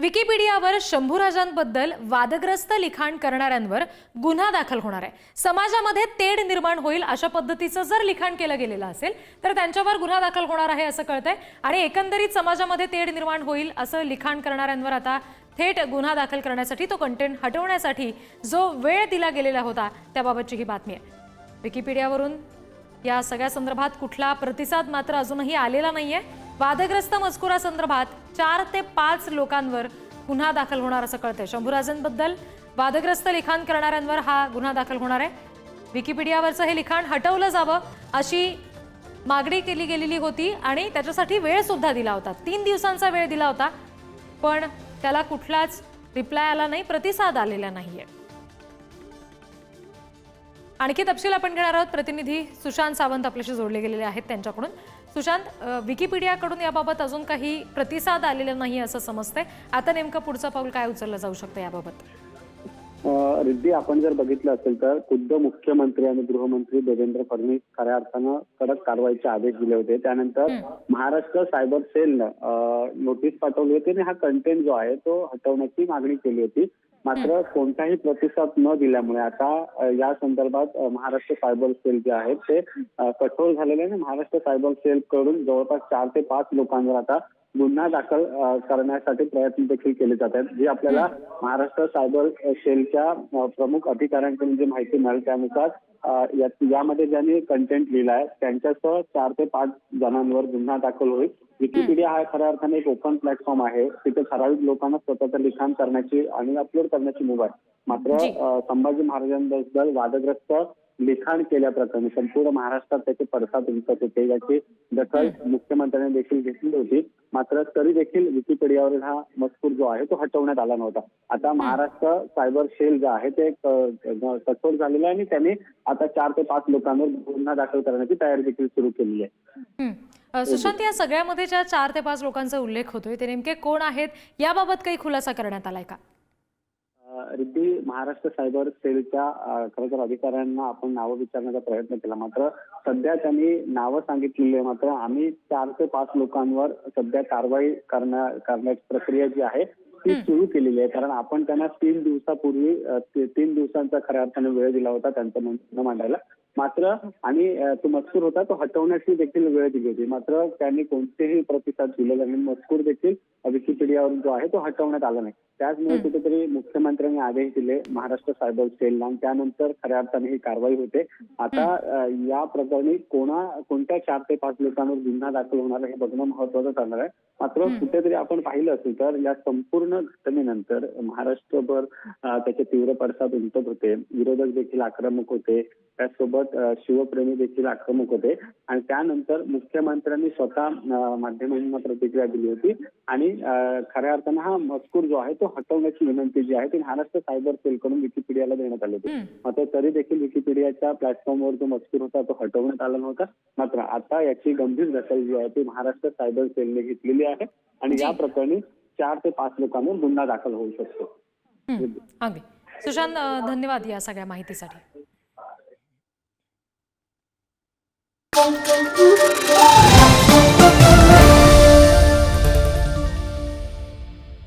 विकिपीडियावर शंभूराजांबद्दल वादग्रस्त लिखाण करणाऱ्यांवर गुन्हा दाखल होणार आहे. समाजामध्ये तेढ निर्माण होईल अशा पद्धतीचं जर लिखाण केलं गेलेलं असेल तर त्यांच्यावर गुन्हा दाखल होणार आहे असं कळतंय. आणि एकंदरीत समाजामध्ये तेढ निर्माण होईल असं लिखाण करणाऱ्यांवर आता थेट गुन्हा दाखल करण्यासाठी तो कंटेंट हटवण्यासाठी जो वेळ दिला गेलेला होता त्याबाबतची ही बातमी आहे. विकिपीडियावरून या सगळ्या संदर्भात कुठला प्रतिसाद मात्र अजूनही आलेला नाही आहे वादग्रस्त मजकुरासंदर्भात चार ते पाच लोकांवर गुन्हा दाखल होणार असं कळतंय. शंभूराजांबद्दल वादग्रस्त लिखाण करणाऱ्यांवर हा गुन्हा दाखल होणार आहे. विकिपीडियावरचं हे लिखाण हटवलं जावं अशी मागणी केली गेलेली होती आणि त्याच्यासाठी वेळ सुद्धा दिला होता. तीन दिवसांचा वेळ दिला होता पण त्याला कुठलाच रिप्लाय आला नाही प्रतिसाद आलेला नाहीये. आणखी तपशील आपण घेणार आहोत. प्रतिनिधी सुशांत सावंत आपल्याशी जोडले गेलेले आहेत त्यांच्याकडून. सुशांत विकिपीडियाकडून याबाबत अजून काही प्रतिसाद आलेला नाही असं समजतंय. आता नेमकं पुढचं पाऊल काय उचललं जाऊ शकतं याबाबत? रिद्धी आपण जर बघितलं असेल तर खुद्द मुख्यमंत्री आणि गृहमंत्री देवेंद्र फडणवीस खऱ्या अर्थानं कडक कारवाईचे आदेश दिले होते. त्यानंतर महाराष्ट्र सायबर सेलनं नोटीस पाठवली होती आणि हा कंटेंट जो आहे तो हटवण्याची मागणी केली होती. मात्र कोणताही प्रतिसाद न दिल्यामुळे आता या संदर्भात महाराष्ट्र सायबर सेल जे आहे ते कठोर झालेले आणि महाराष्ट्र सायबर सेल कडून जवळपास चार ते पाच लोकांवर आता गुन्हा दाखल करण्यासाठी प्रयत्न देखील केले जात आहेत. जे आपल्याला महाराष्ट्र सायबर सेलच्या प्रमुख अधिकाऱ्यांकडून जी माहिती मिळाली त्यानुसार यामध्ये ज्यांनी कंटेंट लिहिला आहे त्यांच्यासह चार ते पाच जणांवर गुन्हा दाखल होईल. विकिपीडिया हा. खऱ्या अर्थाने एक ओपन प्लॅटफॉर्म आहे. तिथे ठराविक लोकांना स्वतःचं लिखाण करण्याची आणि अपलोड करण्याची मुभा आहे. मात्र संभाजी महाराजांबद्दल वादग्रस्त लिखाण केल्याप्रकरणी संपूर्ण महाराष्ट्रात त्याचे पडसाद उमटत होते. याची दखल मुख्यमंत्र्यांनी देखील घेतली होती. मात्र तरी देखील विकिपीडियावरील हा मजकूर जो आहे तो हटवण्यात आला नव्हता. आता महाराष्ट्र सायबर सेल जे आहे ते कठोर झालेलं आहे आणि त्यांनी आता चार ते पाच लोकांवर गुन्हा दाखल करण्याची तयारी देखील सुरू केली आहे. सुशांत या सगळ्यामध्ये ज्या चार ते पाच लोकांचा उल्लेख होतोय ते नेमके कोण आहेत? याबाबत काही खुलासा करण्यात आलाय का? रिद्धी महाराष्ट्र सायबर सेलच्या खरं तर अधिकाऱ्यांना आपण नावं विचारण्याचा प्रयत्न केला. मात्र सध्या त्यांनी नावं सांगितलेली आहे मात्र आम्ही चार ते पाच लोकांवर सध्या कारवाई करण्या करण्याची प्रक्रिया जी आहे ती सुरू केलेली आहे. कारण आपण त्यांना तीन दिवसापूर्वी तीन दिवसांचा खऱ्या अर्थाने वेळ दिला होता त्यांचं म्हणणं मांडायला. मात्र आणि तो मजकूर होता तो हटवण्याची देखील वेळ दिली होती. मात्र त्यांनी कोणतेही प्रतिसाद दिलेला नाही. मजकूर देखील विकिपीडियावर जो आहे तो हटवण्यात आला नाही. त्याचमुळे कुठेतरी मुख्यमंत्र्यांनी आदेश दिले महाराष्ट्र सायबर सेलला आणि त्यानंतर खऱ्या अर्थाने ही कारवाई होते. आता या प्रकरणी कोणा कोणत्या चार ते पाच लोकांवर गुन्हा दाखल होणार हे बघणं महत्वाचं ठरणार आहे. मात्र कुठेतरी आपण पाहिलं असेल तर या संपूर्ण घटनेनंतर महाराष्ट्रभर त्याचे तीव्र पडसाद उमटत होते. विरोधक देखील आक्रमक होते. त्याचसोबत अ, शिवप्रेमी देखील आक्रमक होते. आणि त्यानंतर मुख्यमंत्र्यांनी स्वतः माध्यमांना प्रतिक्रिया दिली होती. आणि खऱ्या अर्थानं हा मजकूर जो आहे तो हटवण्याची विनंती जी आहे ती महाराष्ट्र सायबर सेलकडून विकिपीडियाला देण्यात आली होती. मात्र तरी देखील विकिपीडियाच्या प्लॅटफॉर्मवर जो मजकूर होता तो हटवण्यात आला नव्हता. मात्र आता याची गंभीर दखल जी आहे ती महाराष्ट्र सायबर सेलने घेतलेली आहे. आणि. या प्रकरणी चार ते पाच लोकांवर गुन्हा दाखल होऊ शकतो. अगदी. सुशांत धन्यवाद या सगळ्या माहितीसाठी.